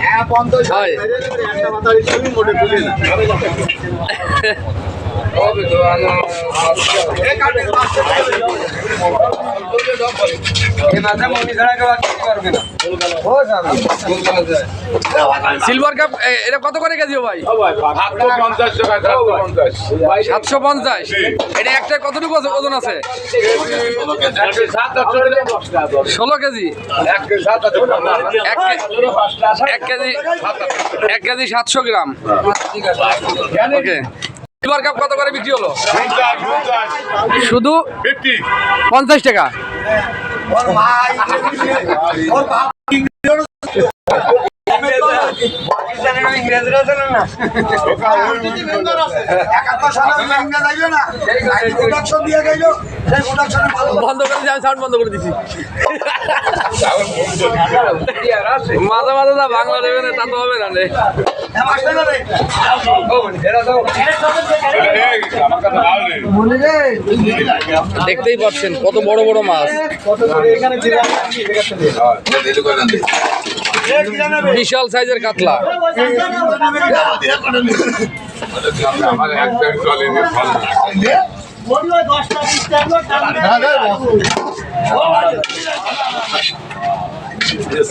হ্যাঁ পঞ্চাশ silver cup এটা কত করে কেজি ভাই? সাতশো পঞ্চাশ। এটা একটা কতটুকু ওজন আছে? ষোলো কেজি। এক কেজি এক এক কেজি এক কেজি সাতশো গ্রাম। ওকে সিলভার কাপ কত করে বিক্রি হলো? শুধু পঞ্চাশ টাকা ওর ভাই ওর বাপ একাত্তর সালে ওই ইংরেজ আইলো না লাইনে প্রোডাকশন দিয়ে গেল সেই প্রোডাকশনে ভালো বন্ধ করে সাউন্ড বন্ধ করে দিছি। মাঝে মাঝে না বাংলা দেবে না, তা তো হবে না রে। দেখতেই পাচ্ছেন, কত বড় বড় মাছ। বিশাল সাইজের কাতলা।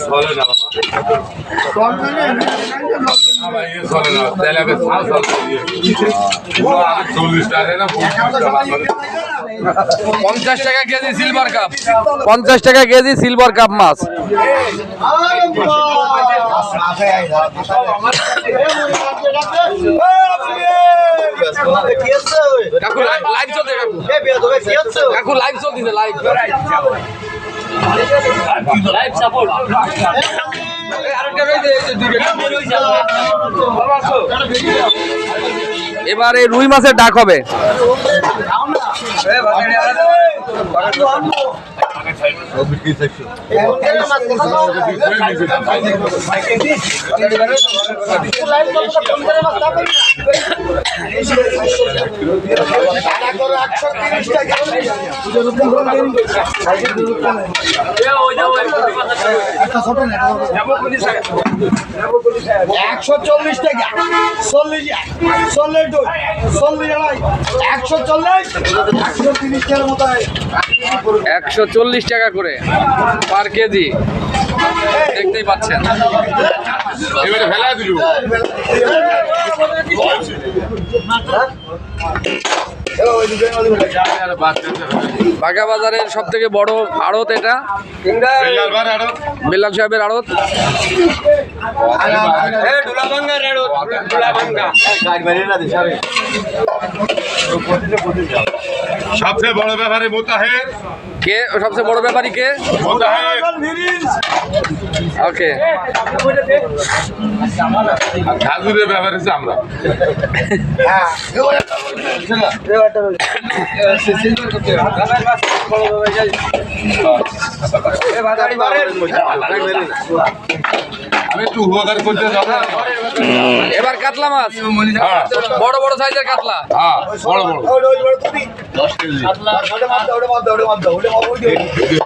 চলে না পঞ্চাশ টাকা। কেজি সিলভার কাপ পঞ্চাশ টাকা কেজি সিলভার কাপ মাছ। কাকু লাইভ চলছে কাকু। কাকু লাইভ চলতেছে লাইভ লাইভ সাপোর্ট এবারে রুই মাছের ডাক হবে। একশো চল্লিশ টাকা। চল্লিশ চল্লিশ দুই, চল্লিশ আড়াই, একশো চল্লিশ। একশো তিরিশ টাকার একশো চল্লিশ টাকা করে পার কেজি। দেখতেই পাচ্ছেন। এবারে ফেলা দিলু বাঘা বাজারের সব থেকে বড় আড়ত এটা? বেল্লাল সাহেবের আড়ত? সবচেয়ে বড় ব্যাপারে মোতাহের। কে? সবচেয়ে বড় ব্যাপারী কে? মোতাহের। ওকে আর খাজুরের ব্যাপারে হচ্ছে আমরা। আমি একটু উপকার করতে এবার কাতলা মাছ। হ্যাঁ। বড় বড় সাইজের কাতলা। হ্যাঁ বড় বড়। দুশো টাকা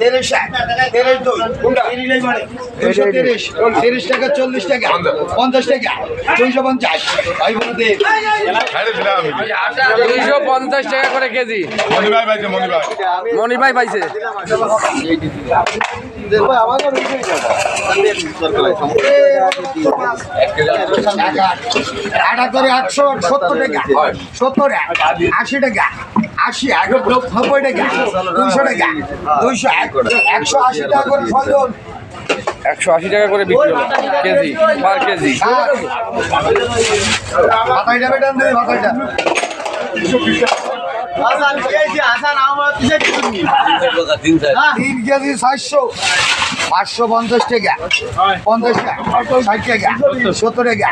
তিরিশ তিরিশ দুই। মানে তিরিশ। তিরিশ টাকা চল্লিশ টাকা পঞ্চাশ টাকা দুইশো পঞ্চাশ। ভাই দুইশো পঞ্চাশ টাকা করে কেজি। মনি ভাই মনি পাইছে। আটা করে একশো সত্তর টাকা সত্তর আশি টাকা। আশি এক নব্বই টাকা দুইশো টাকা। দুইশো এক একশো আশি টাকা করে ছয়জন একশো আশি টাকা করে বিক্রি হলো কেজি পার কেজি। মাথাইটা বেটান দেবে মাথাইটা তিন কেজি চারশো। পাঁচশো পঞ্চাশ টাকা। পঞ্চাশ টাকা। ষাট টাকা। সত্তর টাকা।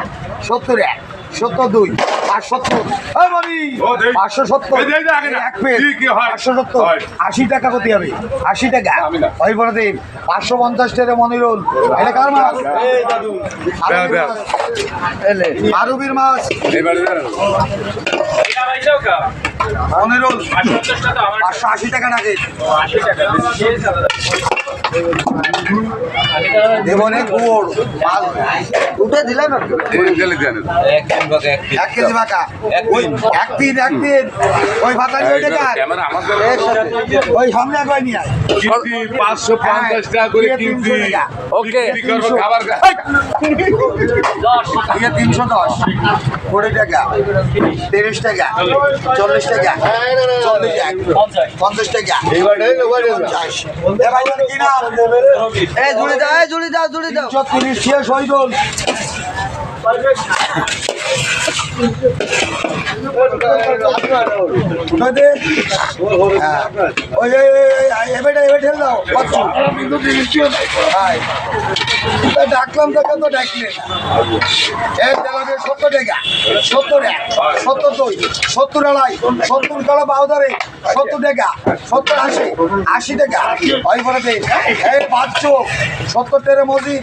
সত্তর এক। সত্তর দুই। পাঁচ সত্তর। পাঁচশো সত্তর। এক পেজ। কি, কি হয়? পাঁচশো সত্তর। আশি টাকা করতে হবে। আশি টাকা। আমি ওই বলে দিন পাঁচশো পঞ্চাশ টাকা মনিরুল। এটা কার মাছ। আরবির মাছ। মনিরুল পাঁচশো আশি টাকা নাকি? দেবনে গুড়। এক কেজি এক তিন এক তিন ওই ভাতা নিয়ে ওই টাকা ক্যামেরা আমার দ্বারা- ওই সামনে একবার নিয়ে পাঁচশো পঞ্চাশ টাকা করে হ্যাঁ। ওকে। খাবার খা- তিনশো দশ কুড়ি টাকা তিরিশ টাকা চল্লিশ টাকা চল্লিশ টাকা পঞ্চাশ। টাকা পঞ্চাশ। এ ভাই কি নাম? এই জুড়ে দাও এই জুড়ে দাও জুড়ে দাও। তিরিশ শেষ হয়ে গেল। ডাকলাম তোকে তো ডাকলে সত্তর টাকা সত্তর সত্তর দুই সত্তর আড়াই সত্তর কালা বাউদারে সত্তর টাকা সত্তর আশি আশি টাকা ওই দে এই পাঁচশো সত্তর টাকা মসজিদ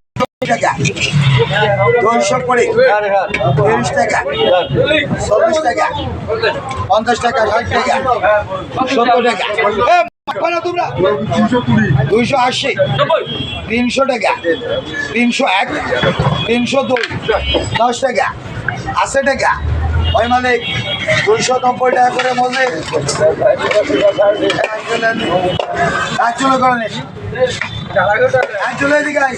টাকা, দুইশো কুড়ি, তিরিশ টাকা চল্লিশ টাকা, পঞ্চাশ টাকা, ষাট টাকা, সত্তর টাকা দুইশো আশি, তিনশো টাকা, তিনশো এক, তিনশো দুই, দশ টাকা, আশি টাকা ওই মালিক, দুইশো নব্বই টাকা করে মজে চলে করে নিস চলে এদিকে আয়।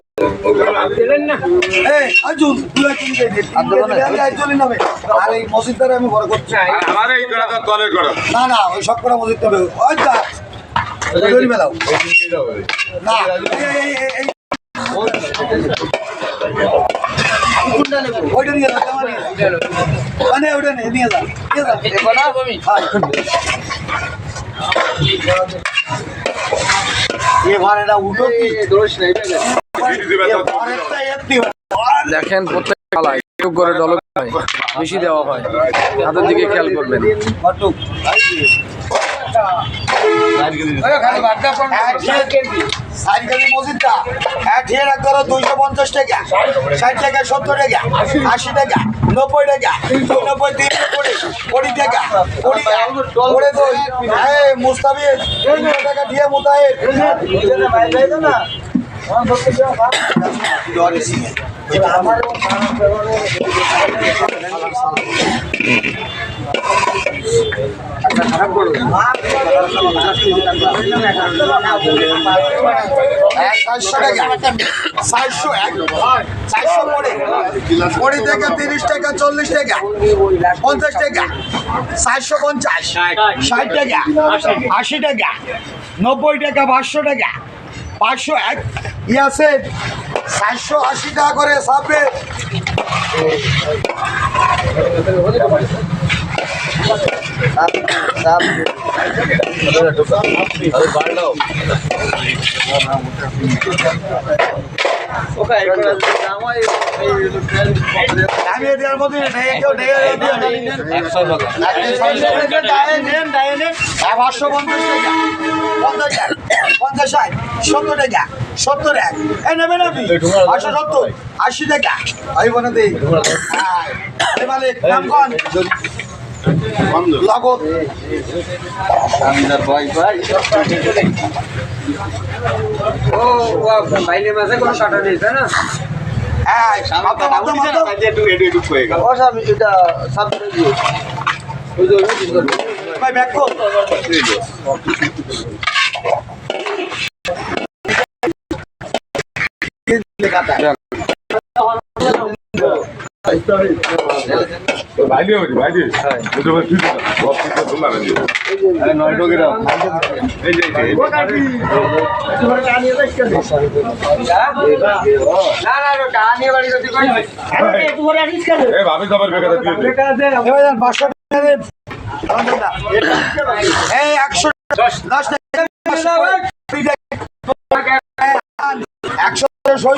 আর। আমি এই মসজিদটারে আমি বড় করছি। আমার এই করা তো তলের করা। না না ওই সব করে মসজিদ তবে ওই যা। ওই মেলাও। না ওইটা নিয়ে যাও। মানে ওইটা নিয়ে নিয়ে যাও নিয়ে যাও। হ্যাঁ। এবার এটা উঠো কি এমনি হয়। দেখেন প্রত্যেক করে ডলক হয়, বেশি দেওয়া হয়। হাতের দিকে খেয়াল করবেন। দুইশো পঞ্চাশ টাকা ষাট টাকা সত্তর টাকা আশি টাকা নব্বই টাকা টাকা এক চারশো টাকা চারশো কুড়ি তিরিশ টাকা চল্লিশ টাকা পঞ্চাশ টাকা চারশো পঞ্চাশ ষাট টাকা আশি টাকা নব্বই টাকা পাঁচশো টাকা পাঁচশো এক। ইয়াসে চারশো আশি টাকা করে সাপে। নামিয়ে পাঁচশো পঞ্চাশ টাকা। পঞ্চাশ এক পঞ্চাশ ষাট সত্তর টাকা সত্তর এক। এই নেবেন আপনি? পাঁচশো সত্তর আশি টাকা। আমি বলে দিই নাম কন? লগত। ও বাইলে মাঝে কোনো কাটা নেই তাই না? ভাই ব্যাক কর। ভাইলি ভাবি সবার বেকার দিয়ে। এই একশো দশ। একশো সই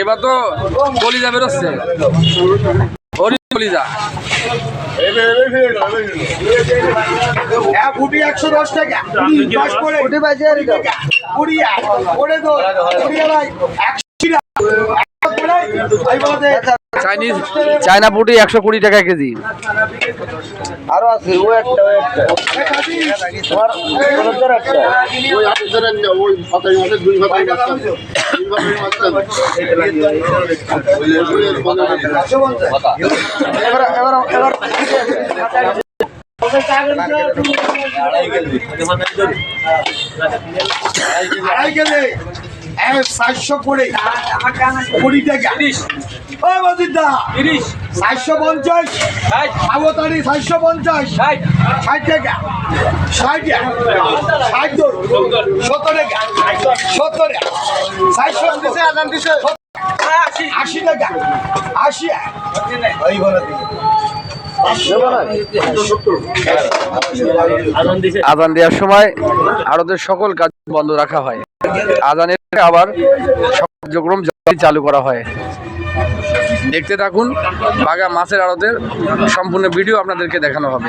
এবার তো কলিজা বেরোচ্ছে। কলিজা। এক ফুটি একশো দশ টাকা। দশ করে। উঠে বাজে আর কুড়ি এক কুড়ি একশো চাইনিজ চায়না পুটি একশো কুড়ি টাকা কেজি। আরও আছে এবার এবার আড়াই কেজি। চারশো করে কুড়ি টাকা মজিদ দা চারশো পঞ্চাশ। চারশো পঞ্চাশ। ষাট। টাকা ষাট সত্তর টাকা সত্তর চারশো আশি। টাকা আশি। ওই বলে দিই আজান দেওয়ার সময় আরদের সকল কাজ বন্ধ রাখা হয়। আজানের আবার কার্যক্রম চালু করা হয়। দেখতে থাকুন বাঘা মাছের আড়তের সম্পূর্ণ ভিডিও আপনাদেরকে দেখানো হবে।